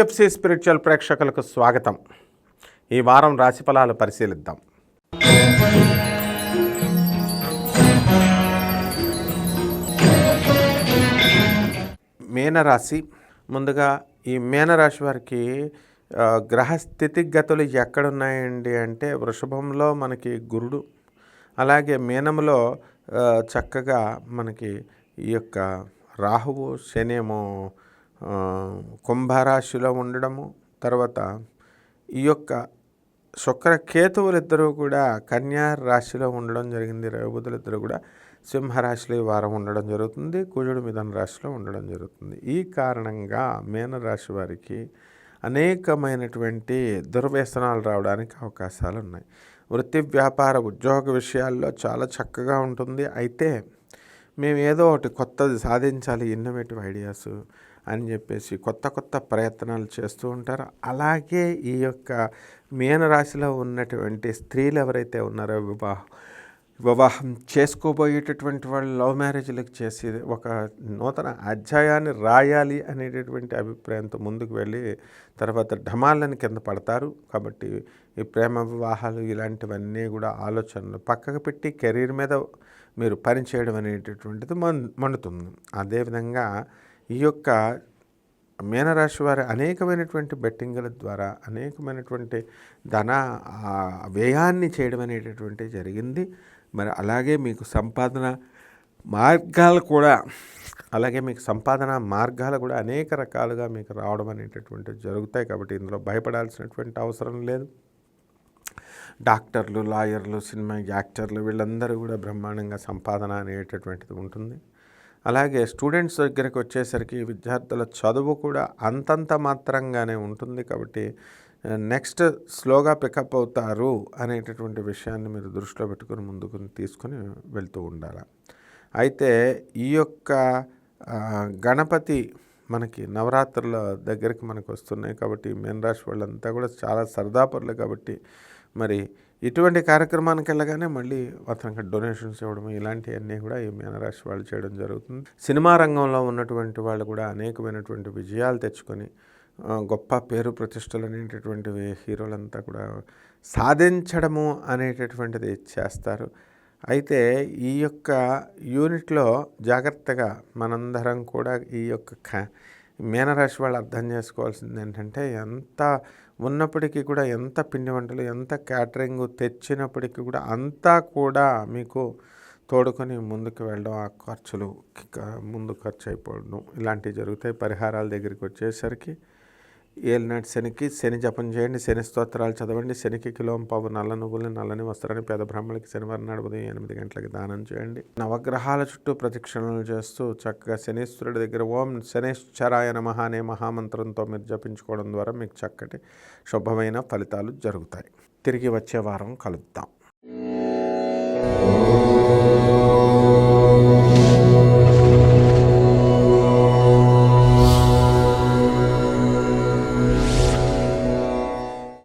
PFC spiritual ప్రేక్షకులకు స్వాగతం. ఈ వారం రాశిఫలాలు పరిశీలిద్దాం. మీనరాశి ముందుగా ఈ మీనరాశి వారికి గ్రహ స్థితిగతులు ఎక్కడున్నాయండి అంటే వృషభంలో మనకి గురుడు అలాగే మీనంలో చక్కగా మనకి ఈ యొక్క రాహువు శనేమో కుంభరాశిలో ఉండడము తర్వాత ఈ యొక్క శుక్ర కేతువులు ఇద్దరూ కూడా కన్యా రాశిలో ఉండడం జరిగింది. రవిబుధులు ఇద్దరు కూడా సింహరాశిలో ఈ వారం ఉండడం జరుగుతుంది. కుజుడు మిథున రాశిలో ఉండడం జరుగుతుంది. ఈ కారణంగా మీనరాశి వారికి అనేకమైనటువంటి దుర్వ్యసనాలు రావడానికి అవకాశాలు ఉన్నాయి. వృత్తి వ్యాపార ఉద్యోగ విషయాల్లో చాలా చక్కగా ఉంటుంది. అయితే మేము ఏదో ఒకటి కొత్తది సాధించాలి ఇన్నోవేటివ్ ఐడియాస్ అని చెప్పేసి కొత్త కొత్త ప్రయత్నాలు చేస్తూ ఉంటారు. అలాగే ఈ యొక్క మీనరాశిలో ఉన్నటువంటి స్త్రీలు ఎవరైతే ఉన్నారో వివాహం వివాహం చేసుకోబోయేటటువంటి వాళ్ళు లవ్ మ్యారేజ్లకు చేసి ఒక నూతన అధ్యాయాన్ని రాయాలి అనేటటువంటి అభిప్రాయంతో ముందుకు వెళ్ళి తర్వాత ఢమాలని కింద పడతారు. కాబట్టి ఈ ప్రేమ వివాహాలు ఇలాంటివన్నీ కూడా ఆలోచనలు పక్కకు పెట్టి కెరీర్ మీద మీరు పని చేయడం అనేటటువంటిది మన్ మండుతుంది. అదేవిధంగా ఈ యొక్క మీనరాశి వారి అనేకమైనటువంటి బెట్టింగుల ద్వారా అనేకమైనటువంటి ధన వ్యయాన్ని చేయడం అనేటటువంటి జరిగింది. మరి అలాగే మీకు సంపాదన మార్గాలు కూడా అలాగే మీకు సంపాదన మార్గాలు కూడా అనేక రకాలుగా మీకు రావడం అనేటటువంటివి జరుగుతాయి కాబట్టి ఇందులో భయపడాల్సినటువంటి అవసరం లేదు. డాక్టర్లు లాయర్లు సినిమా యాక్టర్లు వీళ్ళందరూ కూడా బ్రహ్మాండంగా సంపాదన అనేటటువంటిది ఉంటుంది. అలాగే స్టూడెంట్స్ దగ్గరికి వచ్చేసరికి విద్యార్థుల చదువు కూడా అంతంత మాత్రంగానే ఉంటుంది కాబట్టి నెక్స్ట్ స్లోగా పికప్ అవుతారు అనేటటువంటి విషయాన్ని మీరు దృష్టిలో పెట్టుకుని ముందుకు తీసుకొని వెళ్తూ ఉండాలి. అయితే ఈ యొక్క గణపతి మనకి నవరాత్రుల దగ్గరికి మనకు వస్తున్నాయి కాబట్టి మీనరాశి వాళ్ళంతా కూడా చాలా సరదాపరులు కాబట్టి మరి ఇటువంటి కార్యక్రమానికి వెళ్ళగానే మళ్ళీ అతనికి డొనేషన్స్ ఇవ్వడం ఇలాంటివన్నీ కూడా ఈ మీనరాశి వాళ్ళు చేయడం జరుగుతుంది. సినిమా రంగంలో ఉన్నటువంటి వాళ్ళు కూడా అనేకమైనటువంటి విజయాలు తెచ్చుకొని గొప్ప పేరు ప్రతిష్టలు అనేటటువంటివి హీరోలంతా కూడా సాధించడము అనేటటువంటిది చేస్తారు. అయితే ఈ యొక్క యూనిట్లో జాగ్రత్తగా మనందరం కూడా ఈ యొక్క క మీనరాశి వాళ్ళు అర్థం చేసుకోవాల్సింది ఏంటంటే ఎంత ఉన్నప్పటికీ కూడా ఎంత పిండి వంటలు ఎంత క్యాటరింగ్ తెచ్చినప్పటికీ కూడా అంతా కూడా మీకు తోడుకొని ముందుకు వెళ్ళడం ఆ ఖర్చులు ముందు ఖర్చు అయిపోవడం ఇలాంటివి జరుగుతాయి. పరిహారాల దగ్గరికి వచ్చేసరికి ఏలినాటి శనికి శని జపం చేయండి శని స్తోత్రాలు చదవండి శనికి కిలోం పావు నల్ల నువ్వులని నల్లని వస్త్రాన్ని పేద బ్రాహ్మణులకి శనివారం నాడు ఉదయం ఎనిమిది గంటలకు దానం చేయండి. నవగ్రహాల చుట్టూ ప్రదక్షిణలు చేస్తూ చక్కగా శనీశ్వరుడి దగ్గర ఓం శనేశ్వరాయ నమః అనే మహామంత్రంతో మీరు జపించుకోవడం ద్వారా మీకు చక్కటి శుభమైన ఫలితాలు జరుగుతాయి. తిరిగి వచ్చే వారం కలుద్దాం.